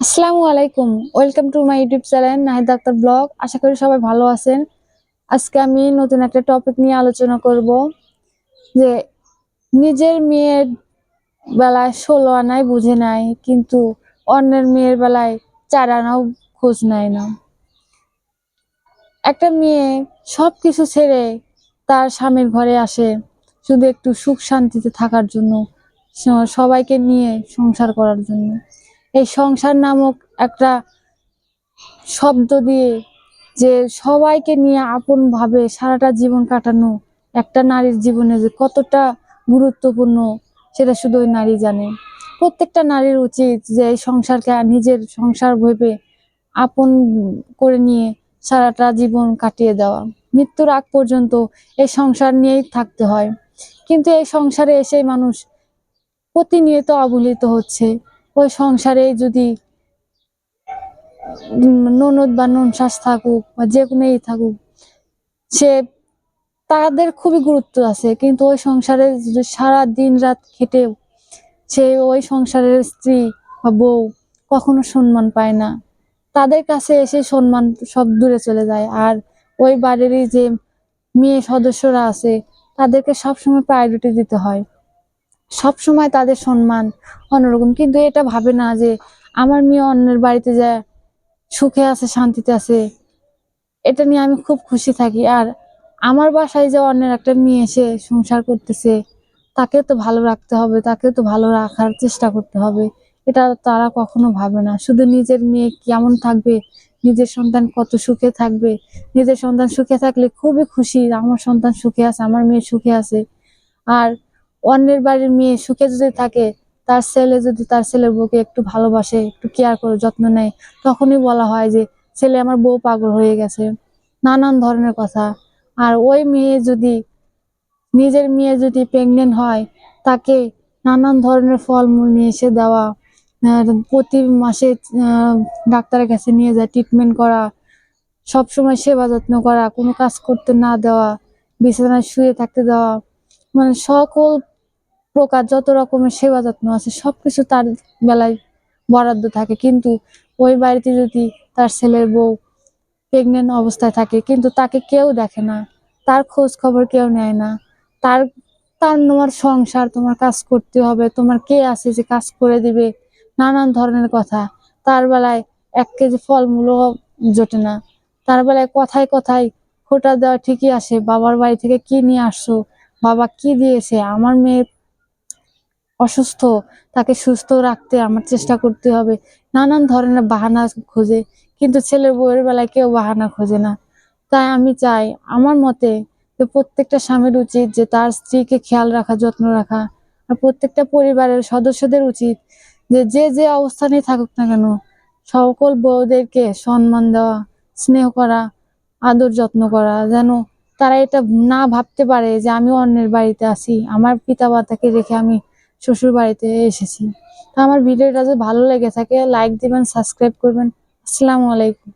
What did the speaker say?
আসসালামু আলাইকুম। Welcome to my YouTube channel Nahid doctor blog আশা করি সবাই ভালো আছেন। আজকে আমি নতুন একটা টপিক নিয়ে আলোচনা করব, যে নিজের মেয়ের বেলায় ষোলো আনায় বুঝে নাই, কিন্তু অন্যের মেয়ের বেলায় চার আনাও খোঁজ নেয় না। একটা মেয়ে সব কিছু ছেড়ে তার স্বামীর ঘরে আসে, শুধু একটু সুখ শান্তিতে থাকার জন্য, সবাইকে নিয়ে সংসার করার জন্য। এই সংসার নামক একটা শব্দ দিয়ে যে সবাইকে নিয়ে আপন ভাবে সারাটা জীবন কাটানো একটা নারীর জীবনে যে কতটা গুরুত্বপূর্ণ, সেটা শুধু ওই নারী জানে। প্রত্যেকটা নারীর উচিত যে এই সংসারকে নিজের সংসার ভেবে আপন করে নিয়ে সারাটা জীবন কাটিয়ে দেওয়া। মৃত্যুর আগ পর্যন্ত এই সংসার নিয়েই থাকতে হয়। কিন্তু এই সংসারে এসে মানুষ প্রতিনিয়ত অবহেলিত হচ্ছে। ওই সংসারে যদি ননদ বা ননশ্বাস থাকুক বা যে কোনোই থাকুক, সে তাদের খুবই গুরুত্ব আছে। কিন্তু ওই সংসারে সারা দিন রাত খেটেও সে ওই সংসারের স্ত্রী বা বউ কখনো সম্মান পায় না। তাদের কাছে এসে সম্মান সব দূরে চলে যায়। আর ওই বাড়িরই যে মেয়ে সদস্যরা আছে, তাদেরকে সবসময় প্রায়োরিটি দিতে হয়। সব সময় তাদের সম্মান অন্যরকম। কিন্তু এটা ভাবে না যে আমার মেয়ে অন্যের বাড়িতে যায়, সুখে আছে, শান্তিতে আছে, এটা নিয়ে আমি খুব খুশি থাকি। আর আমার বাসায় যে অন্যের একটা মেয়ে এসে সংসার করতেছে তাকে তো ভালো রাখতে হবে তাকে তো ভালো রাখার চেষ্টা করতে হবে। এটা তারা কখনো ভাবে না। শুধু নিজের মেয়ে কেমন থাকবে, নিজের সন্তান কত সুখে থাকবে, নিজের সন্তান সুখে থাকলে খুবই খুশি। আমার সন্তান সুখে আছে, আমার মেয়ে সুখে আছে। আর অন্যের বাড়ির মেয়ে সুখে যদি থাকে, তার ছেলে যদি তার ছেলের বউকে একটু ভালোবাসে, একটু কেয়ার করে, যত্ন নেয়, তখনই বলা হয় যে, ছেলে আমার বউ পাগল হয়ে গেছে। নানান ধরনের কথা। আর ওই মেয়ে যদি, নিজের মেয়ে যদি প্রেগনেন্ট হয়, তাকে নানান ধরনের ফলমূল নিয়ে এসে দেওয়া প্রতি মাসে ডাক্তারের কাছে নিয়ে যায় ট্রিটমেন্ট করা সব সময় সেবা যত্ন করা, কোনো কাজ করতে না দেওয়া, বিছানায় শুয়ে থাকতে দেওয়া মানে সকল প্রকার যত রকমের সেবা যত্ন আছে, সবকিছু তার বেলায় বরাদ্দ থাকে। কিন্তু ওই বাড়িতে যদি তার ছেলের বউ প্রেগনেন্ট অবস্থায় থাকে, কিন্তু তাকে কেউ দেখে না, তার খোঁজ খবর কেউ নেয় না, তার তার তোমার সংসার, তোমার কাজ করতে হবে, তোমার কে আছে যে কাজ করে দিবে, নানান ধরনের কথা। তার বেলায় এক কেজি ফলমূলও জোটে না। তার বেলায় কথায় কথায় খোটা দেওয়া ঠিকই আসে, বাবার বাড়ি থেকে কি নিয়ে আসছো, বাবা কি দিয়েছে, আমার মেয়ে অসুস্থ, তাকে সুস্থ রাখতে আমার চেষ্টা করতে হবে। নানান ধরনের বাহানা খোঁজে, কিন্তু ছেলে বউয়ের বেলায় কেউ বাহানা খোঁজে না। তাই আমি চাই, আমার মতে যে প্রত্যেকটা স্বামীর উচিত যে তার স্ত্রীকে খেয়াল রাখা, যত্ন রাখা। আর প্রত্যেকটা পরিবারের সদস্যদের উচিত যে যে যে অবস্থানে থাকুক না কেন, সকল বউদেরকে সম্মান দেওয়া, স্নেহ করা, আদর যত্ন করা, যেন তারা এটা না ভাবতে পারে যে আমি অন্যের বাড়িতে আছি, আমার পিতা মাতাকে রেখে আমি শ্বশুর বাড়িতে এসেছি। তো আমার ভিডিওটা যদি ভালো লেগে থাকে লাইক দিবেন সাবস্ক্রাইব করবেন। আসসালামু আলাইকুম।